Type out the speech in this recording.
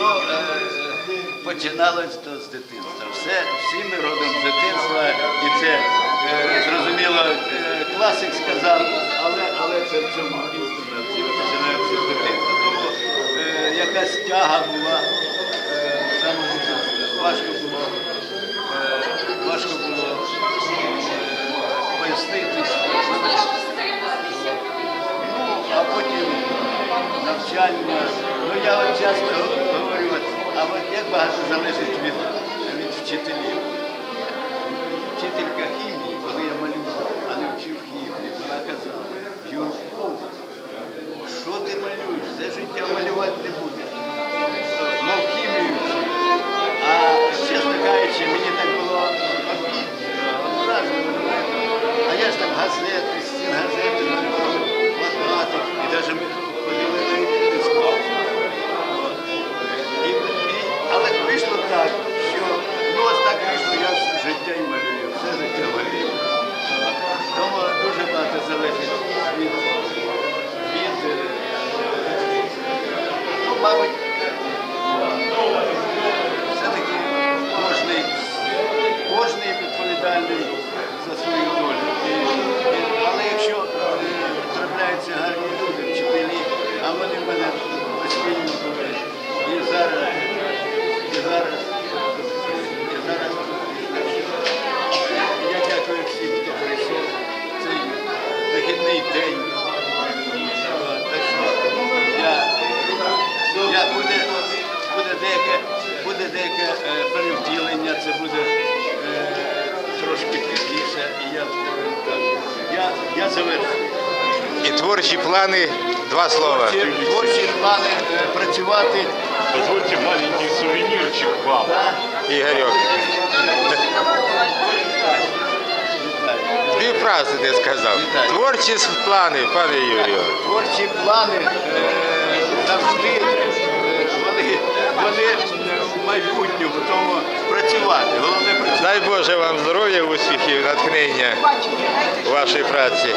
Ну, е, починалось то з дитинства. Все, всі ми родом з дитинства, і це е, зрозуміло, е, класик сказав, але, але це в цьому ми починаємо з дитинства. Тому е, якась тяга була е, дитинства. Важко було, е, важко було е, пояснитись. Ну, а потім навчання. Ну я от часто а от як багато залежить мабуть, все-таки кожний, відповідальний за свою долю. Але якщо е, трапляються гарні люди, вчителі, а вони в мене були. І зараз. Я дякую всім, хто прийшов цей вихідний день. Деяке е, перевтілення, це буде е, трошки пізніше, і я, так, я, я завершую. І творчі плани, два слова. Ті Творчі плани е, працювати. Позвольте маленький сувенирчик вам. Ігорьок. Дві фрази ти сказав. Вітаю. Творчі плани, пане Юрію. Творчі плани е, завжди вони, вони майбутньому, тому працювати. Головне працювати. Дай Боже вам здоров'я, успіхів, натхнення у вашій праці.